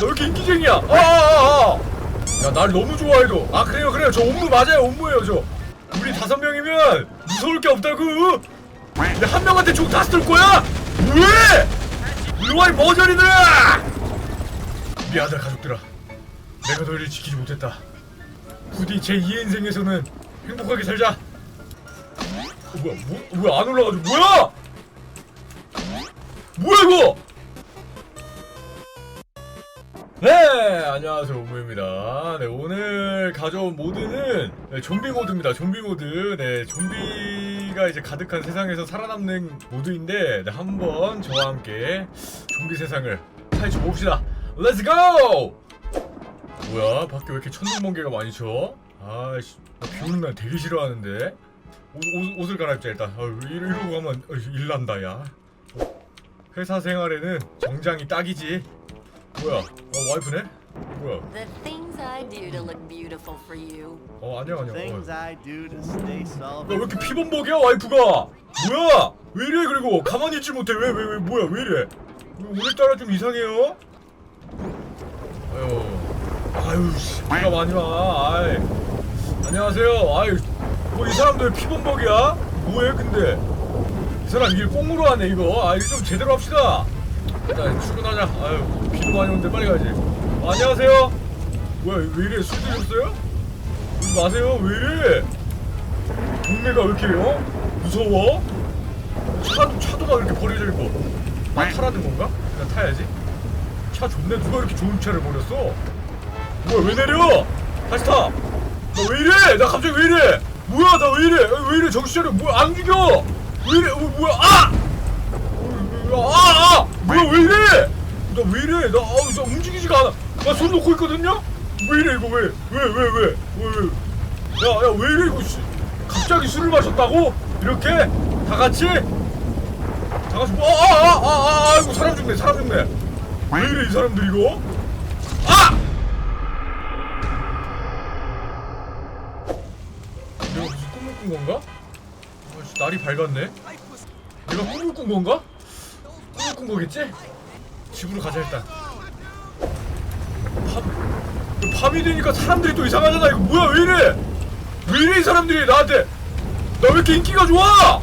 너왜 이렇게 인기쟁이야? 아, 아, 아, 아. 야, 날 너무 좋아해도. 아, 그래요, 그래요. 저 옴무 맞아요, 옴무예요, 저. 우리 다섯 명이면 무서울 게 없다고. 근데 한 명한테 총 다 쏠 거야? 왜? 일로와, 이 머저리들아! 미안하다, 가족들아. 내가 너희를 지키지 못했다. 부디 제 2의 인생에서는 행복하게 살자. 어, 뭐야, 뭐, 뭐야, 안 올라가지고, 뭐야! 뭐야, 이거! 네, 안녕하세요, 오무입니다. 네, 오늘 가져온 모드는 네, 좀비 모드입니다. 좀비 모드. 네, 좀비가 이제 가득한 세상에서 살아남는 모드인데, 네, 한번 저와 함께 좀비 세상을 파헤쳐 봅시다. 렛츠 고! 뭐야, 밖에 왜 이렇게 천둥번개가 많이 쳐? 아이씨, 나비 오는 날 되게 싫어하는데. 옷, 옷, 옷을 갈아입자, 일단. 아, 이러, 이러고 가면 어, 일난다, 야. 어, 회사 생활에는 정장이 딱이지. 뭐야? 어 와이프네? 뭐야? The things I do to look beautiful for you. 어 안녕 안녕. Things 어. I do to stay solid. 야왜 이렇게 피범벅이야 와이프가? 뭐야? 왜 이래 그리고 가만히 있지 못해 왜 왜 왜 뭐야 왜 이래? 오늘따라 좀 이상해요? 아유 아유 씨 비가 많이 와. 아이 안녕하세요. 아유 뭐이 사람들 피범벅이야? 뭐해 근데? 이 사람 일 꽁으로 하네 이거. 아 이거 좀 제대로 합시다. 일단 출근하자. 아유 비도 많이 오는데 빨리 가야지. 아, 안녕하세요. 뭐야 왜 이래 술 드셨어요? 마세요 왜 이래? 동네가 왜 이렇게 어? 무서워? 차도 차도 막 이렇게 버려져 있고 나 타라는 건가? 그냥 타야지. 차 좋네 누가 이렇게 좋은 차를 버렸어? 뭐야 왜 내려? 다시 타. 나 왜 이래? 나 갑자기 왜 이래? 뭐야 나 왜 이래? 아, 왜 이래 정신 차려? 뭐야 안 죽여? 왜 이래? 어, 뭐야 아! 아! 아! 뭐야 왜 이래? 나 왜 이래? 나, 아, 나 움직이지가 않아. 나 손 놓고 있거든요? 왜 이래 이거 왜? 왜 왜 왜? 왜 왜? 야, 야, 왜 이래 이거 씨. 갑자기 술을 마셨다고? 이렇게? 다 같이? 다 같이 뭐? 아, 아, 아, 아, 아, 아, 이거 사람 죽네, 사람 죽네. 왜 이래 이 사람들 이거? 아! 내가 무슨 꿈을 꾼 건가? 아씨, 날이 밝았네. 내가 꿈을 꾼 건가? 꾼 거겠지? 집으로 가자 일단. 밤, 밤이 되니까 사람들이 또 이상하잖아. 이거 뭐야 왜 이래? 왜 이래 이 사람들이 나한테? 나 왜 이렇게 인기가 좋아? 나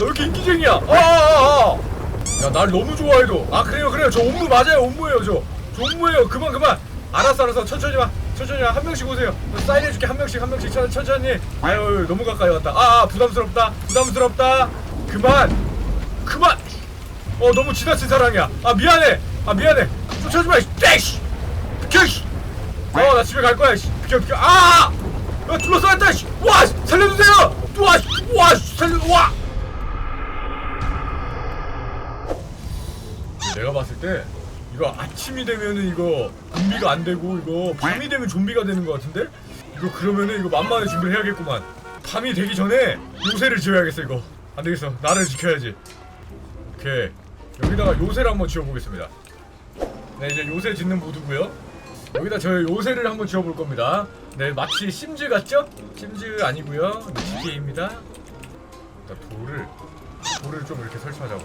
왜 이렇게 인기쟁이야? 아, 아, 아, 아. 야, 날 너무 좋아해 도. 아, 그래요, 그래요. 저 옴무 맞아요, 옴무예요, 저. 저 옴무예요. 그만, 그만. 알았어, 알았어. 천천히 와. 천천히 와. 한 명씩 오세요. 사인해줄게, 한 명씩, 한 명씩. 천, 천천히. 아유, 너무 가까이 왔다. 아, 아, 부담스럽다. 부담스럽다. 그만. 그만. 어, 너무 지나친 사랑이야. 아, 미안해. 아, 미안해. 쫓아오지 마. 떼씨. 비켜, 씨. 어, 나 집에 갈 거야, 씨. 비켜, 비켜. 아! 야, 둘러싸였다, 씨. 와, 씨. 살려주세요. 와, 씨. 와, 씨. 살려, 와. 내가 봤을 때 이거 아침이 되면은 이거 좀비가 안 되고 이거 밤이 되면 좀비가 되는 것 같은데? 이거 그러면은 이거 만만히 준비를 해야겠구만. 밤이 되기 전에 요새를 지어야겠어 이거. 안 되겠어. 나를 지켜야지. 오케이. 여기다가 요새를 한번 지어보겠습니다. 네 이제 요새 짓는 모드고요. 여기다 저 요새를 한번 지어볼 겁니다. 네 마치 심즈 같죠? 심즈 아니고요. 네, GTA입니다. 일단 돌을 돌을 좀 이렇게 설치하자고.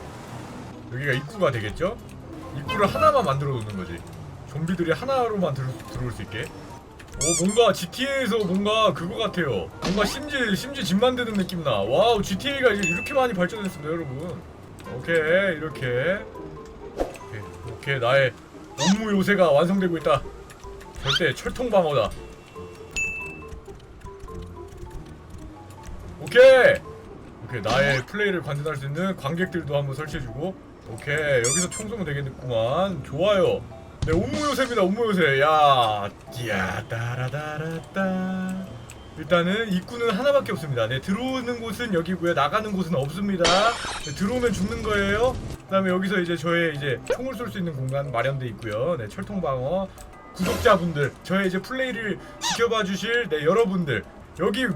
여기가 입구가 되겠죠? 입구를 하나만 만들어 놓는 거지. 좀비들이 하나로만 들, 들어올 수 있게. 오 뭔가 GTA에서 뭔가 그거 같아요. 뭔가 심지 심지 집 만드는 느낌 나. 와우 GTA가 이제 이렇게 많이 발전했습니다, 여러분. 오케이 이렇게. 오케이, 오케이 나의 업무 요새가 완성되고 있다. 절대 철통 방어다. 오케이. 오케이 나의 플레이를 관전할 수 있는 관객들도 한번 설치해주고 오케이 여기서 청소면 되겠구만 좋아요 네 옴무 요새입니다 옴무 요새 야 이야 따라다라따 일단은 입구는 하나밖에 없습니다. 네 들어오는 곳은 여기고요. 나가는 곳은 없습니다. 네, 들어오면 죽는 거예요. 그 다음에 여기서 이제 저의 이제 총을 쏠 수 있는 공간 마련돼 있고요. 네 철통방어 구독자분들 저의 이제 플레이를 지켜봐 주실 네 여러분들. 여기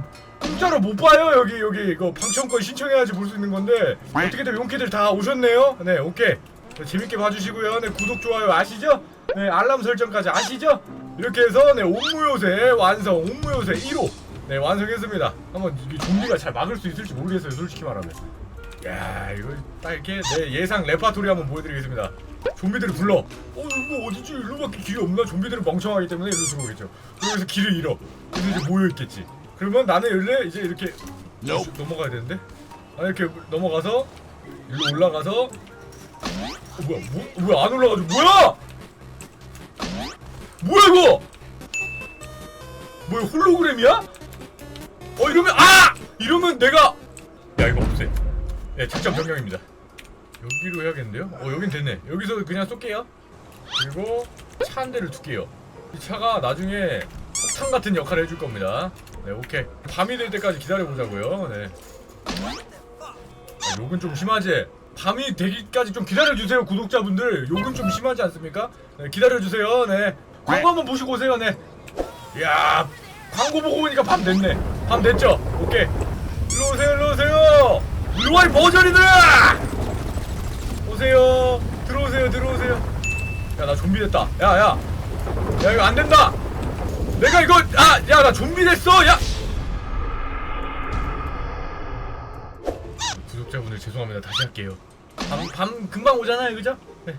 공짜로 못 봐요. 여기 여기 이거 방청권 신청해야지 볼 수 있는 건데 어떻게든 용케들 다 오셨네요. 네 오케이. 네, 재밌게 봐주시고요. 네 구독 좋아요 아시죠? 네 알람 설정까지 아시죠? 이렇게 해서 네 옴무요새 완성. 옴무요새 1호 네 완성했습니다. 한번 이게 좀비가 잘 막을 수 있을지 모르겠어요 솔직히 말하면. 야 이거 딱 이렇게 네 예상 레파토리 한번 보여드리겠습니다. 좀비들을 불러. 어 이거 어디지? 일로밖에 길이 없나? 좀비들은 멍청하기 때문에 일로 들어오겠죠. 그래서 길을 잃어. 그래서 이제 모여 있겠지. 그러면 나는 원래 이제 이렇게 어, 넘어가야 되는데? 아 이렇게 넘어가서 일로 올라가서 어, 뭐야? 뭐, 뭐야? 안 올라가죠 뭐야? 뭐야 이거? 뭐야 홀로그램이야? 어 이러면 아! 이러면 내가 야 이거 없애. 예 작전 변경입니다. 여기로 해야겠는데요? 어 여긴 됐네. 여기서 그냥 쏠게요. 그리고 차 한 대를 둘게요. 이 차가 나중에 폭탄 같은 역할을 해줄 겁니다. 네 오케이. 밤이 될 때까지 기다려 보자고요. 네. 아, 욕은 좀 심하지? 밤이 되기까지 좀 기다려주세요 구독자분들. 욕은 좀 심하지 않습니까? 네, 기다려주세요. 네. 광고 한번 보시고 오세요. 네. 야 광고 보고 보니까 밤 됐네 밤 됐죠? 오케이. 일로 오세요 일로 오세요. 와이 버전이들아! 오세요. 들어오세요 들어오세요. 야 나 좀비 됐다. 야 야. 야 이거 안 된다. 내가 이거 아 야 나 좀비 됐어. 야! 구독자분들 죄송합니다. 다시 할게요. 밤, 밤 금방 오잖아요 그죠? 네.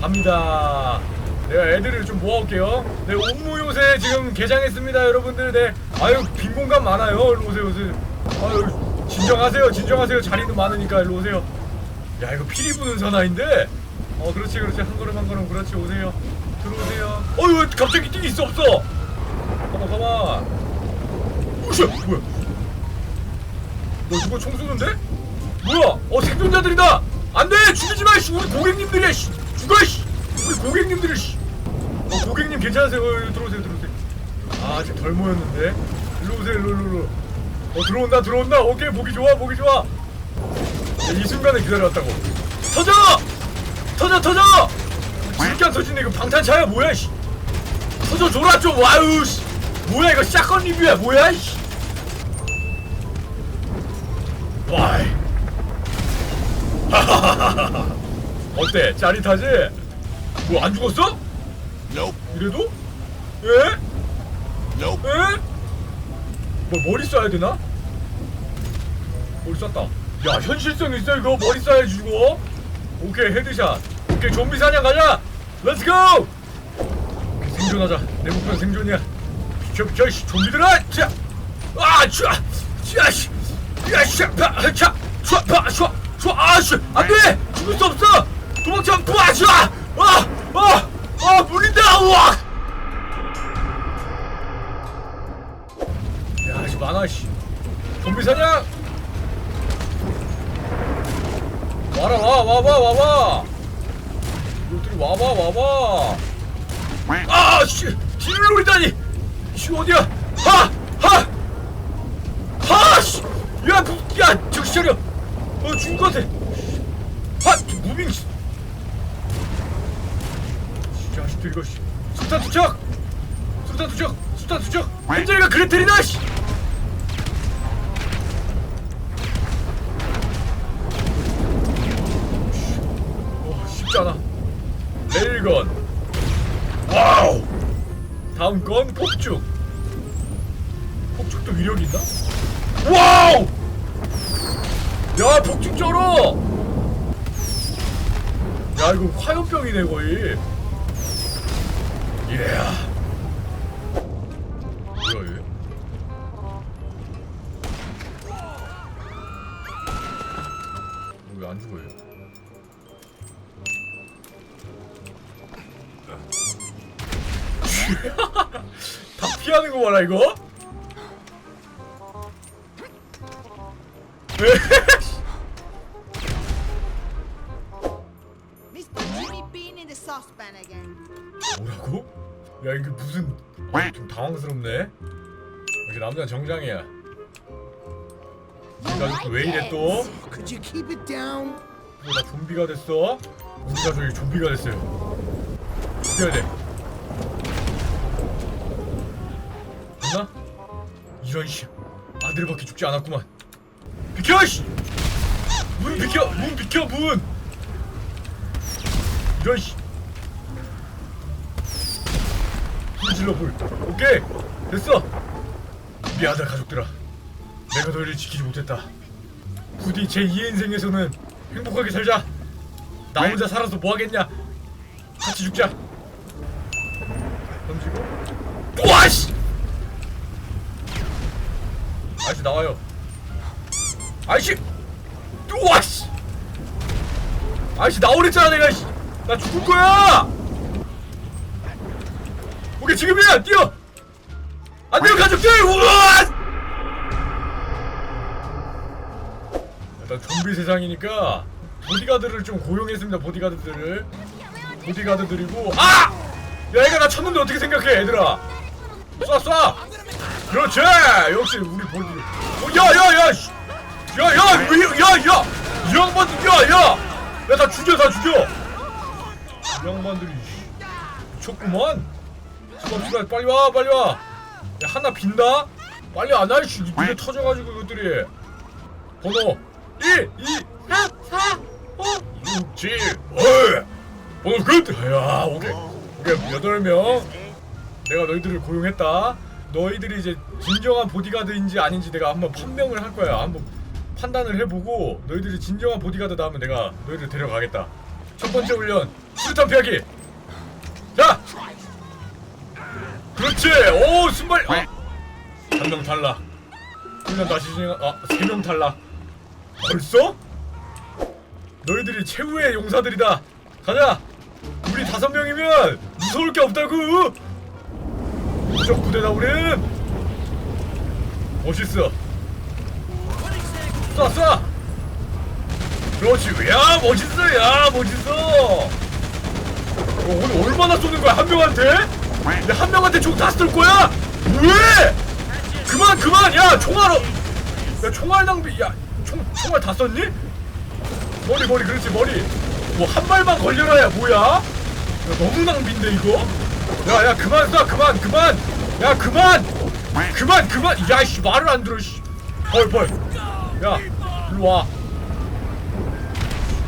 밤이다 내가 애들을 좀 모아올게요. 네 옥무 요새 지금 개장했습니다 여러분들. 네. 아유 빈 공간 많아요. 일로 오세요 오세요 아유 진정하세요 진정하세요. 자리도 많으니까 일로 오세요. 야 이거 피리 부는 사나인데? 어 그렇지 그렇지. 한 걸음 한 걸음. 그렇지 오세요. 들어오세요. 어휴 갑자기 뛰기 있어 없어. 가만 가만 으쌰 뭐야? 너 누가 총 쏘는데? 뭐야? 어 생존자들이다! 안 돼! 죽이지 마 씨. 우리 고객님들이야 씨. 죽어 씨. 우리 고객님들이 씨. 어 고객님 괜찮으세요? 어, 들어오세요 들어오세요. 아 아직 덜 모였는데. 일로 오세요 일로 일로 어 들어온다 들어온다. 오케이 보기 좋아 보기 좋아. 야, 이 순간을 기다려왔다고. 터져! 터져 터져! 안 터지네. 이거 방탄차야 뭐야 씨. 터져 줘라 좀. 와우 씨. 뭐야 이거 샷건 리뷰야 뭐야 씨. 와이. 어때? 짜릿하지? 뭐 안 죽었어? Nope. 이래도? 예? Nope. 에? 뭐 머리 쏴야 되나? 머리 쐈다. 야 현실성 있어 이거 머리 쏴야지 죽어. 오케이 헤드샷. 오케이 좀비 사냥 가자. 렛츠 고. 생존하자. 내 목표는 생존이야. 비켜 비켜 씨 좀비들아. 자, 아 자, 자 씨, 야 씨, 파, 자, 쏴, 파, 쏴, 쏴, 아 씨, 안 돼 죽을 수 없어. 도망쳐, 파, 쏴, 아, 아, 아 물린다, 우와. 야, 씨 많아, 씨. 좀비 사냥. 와라, 와, 와봐, 와봐. 이것들이 와봐, 와봐. 아, 씨, 뒤를 노리다니. 씨 어디야? 하, 하, 하, 씨. 야, 무, 야, 정신 차려. 어, 죽을 것 같아. 하, 무빙. 씨. 씨, 씨. 수탄 투척. 수탄 투척. 수탄 투척. 현재가 그레텔이다, 씨. 어, 쉽지 않아. 레일건. 와우. 다음 건 폭죽. 폭죽도 위력이 있나? 와우! 야, 폭죽 쩔어! 야, 이거 화염병이네, 거의. 예. 뭐야, 얘? 왜안 죽어요? 다 피하는 거 봐라 이거. 야 이게 무슨 아, 좀 당황스럽네. 이렇게 남자 정장이야. 이 가족도 왜 이래 또? Could you keep it down? 왜나 좀비가 됐어? 우리 가족이 좀비가 됐어요. 죽여야 돼. 됐나? 이런 씨 아들밖에 죽지 않았구만. 비켜 씨! 문 비켜! 문 비켜 문! 이런 씨. 불. 오케이 됐어. 미안하다 가족들아. 내가 너희를 지키지 못했다. 부디 제 2의 인생에서는 행복하게 살자. 나 혼자 살아서 뭐 하겠냐? 같이 죽자. 던지고. 와씨! 아저씨 나와요. 아저씨! 와씨! 아저씨 나오랬잖아 내가. 씨. 나 죽을 거야. 오케이 지금이야! 뛰어. 안녕 가족들. 우와! 일단 좀비 세상이니까 보디가드를 좀 고용했습니다 보디가드들을. 보디가드들이고. 아! 야 얘가 나 쳤는데 어떻게 생각해 얘들아? 쏴 쏴! 그렇지! 역시 우리 보디. 어, 야야야 야야 야야 이 양반들 야야! 야다 죽여 다 죽여! 이 양반들이 미쳤구만 수고합시다 빨리 와 빨리 와 야 하나 빈다? 빨리 안 와, 이씨 눈에 터져가지고 이것들이. 번호. 1, 2, 3, 4, 5, 6, 7, 8 번호 끝! 야 오케이. 오케이 8명. 내가 너희들을 고용했다. 너희들이 이제 진정한 보디가드인지 아닌지 내가 한번 판명을 할 거야. 한번 판단을 해보고 너희들이 진정한 보디가드다 하면 내가 너희들 데려가겠다. 첫 번째 훈련 수류탄 피하기. 자 그렇지 오 순발 아, 한명 탈락 훈련 다시 진행 아세 명 탈락 벌써? 너희들이 최후의 용사들이다. 가자. 우리 다섯 명이면 무서울 게 없다고. 무적 부대다 우리는. 멋있어. 쏴 쏴. 그렇지. 야 멋있어. 야 멋있어. 어, 오늘 얼마나 쏘는 거야 한 명한테? 야, 한 명한테 총 다 쏠 거야? 왜? 그만 그만. 야 총알 어. 야 총알 낭비. 야 총, 총알 다 썼니? 머리 머리 그렇지 머리 뭐 한 발만 걸려라 야 뭐야? 야, 너무 낭비인데 이거? 야야 그만 쏴 그만 그만 야 그만 그만 그만 야이씨 말을 안 들어 씨 벌벌 야 일로 와이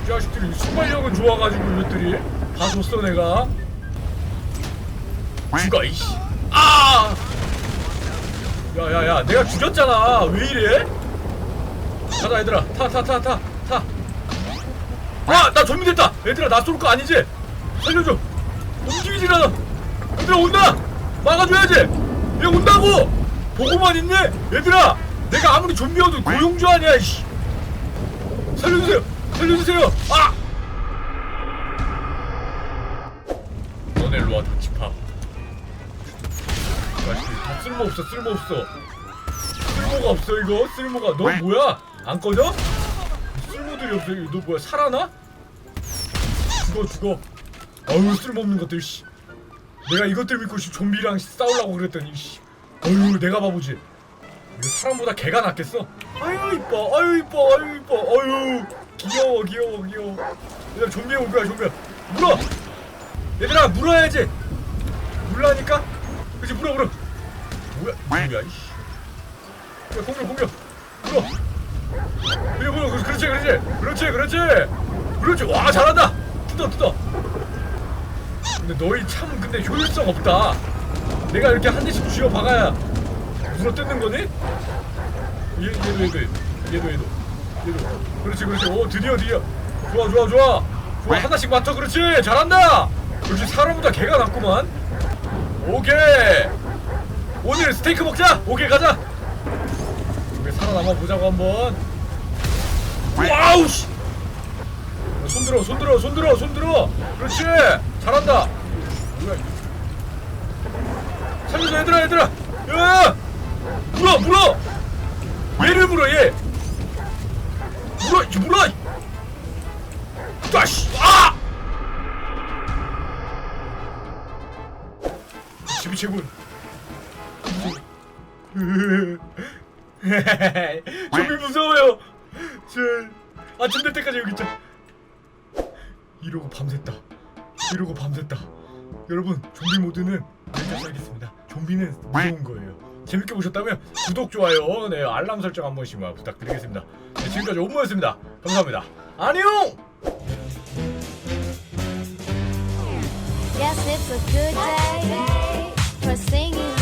자식들이 순발력은 좋아가지고 이것들이 다 줬어 내가 죽어 이씨 아 야야야 내가 죽였잖아 왜 이래? 가자 얘들아 타 타 타 타 타. 아! 나 좀비 됐다! 얘들아 나 쏠 거 아니지? 살려줘! 움직이질 않아! 얘들아 온다! 막아줘야지! 얘 온다고! 보고만 있네? 얘들아! 내가 아무리 좀비여도 고용주 아니야 이씨! 살려주세요! 살려주세요! 아! 쓸모없어 쓸모없어. 쓸모가 없어 이거? 쓸모가. 너 뭐야? 안 꺼져? 쓸모들이 없어. 이거 너 뭐야? 살아나? 죽어 죽어. 어휴 쓸모없는 것들 씨. 내가 이것들 믿고 씨 좀비랑 싸우려고 그랬더니 씨. 어휴 내가 바보지. 사람보다 개가 낫겠어? 아유 이뻐. 아유 이뻐. 아유 이뻐. 아유 귀여워 귀여워 귀여워. 얘들아 좀비에 올 거야 좀비야. 물어! 얘들아 물어야지. 물라니까? 그치 물어 물어 뭐야? 뭐야 이씨. 야, 공격 공격. 물어. 물어 물어. 그- 그렇지 그렇지. 그렇지 그렇지. 그렇지. 와 잘한다. 뜯어 뜯어. 근데 너희 참 근데 효율성 없다. 내가 이렇게 한 대씩 쥐어 박아야 물어 뜯는 거니? 얘, 얘도 얘도 얘도 얘도 얘도. 그렇지 그렇지. 오 드디어 드디어. 좋아 좋아 좋아. 좋아. 하나씩 맞춰 그렇지. 잘한다. 역시 사람보다 개가 낫구만. 오케이 오늘 스테이크 먹자. 오케이 가자. 우리 살아남아 보자고 한번. 와우 씨. 야, 손 들어 손 들어 손 들어 손 들어. 그렇지. 잘한다. 살려줘 얘들아 얘들아. 야! 물어 물어. 얘를 물어 얘. 물어 이 물어. 따씨 아! 집이 최군 좀비 무서워요. 저 아침 될 때까지 여기 있자. 이러고 밤샜다. 이러고 밤샜다. 여러분 좀비 모드는 여기까지 하겠습니다. 좀비는 무서운 거예요. 재밌게 보셨다면 구독 좋아요 네 알람 설정 한 번씩만 부탁드리겠습니다. 네, 지금까지 옴모였습니다. 감사합니다. 안녕! Yes, it's a good day. For singing.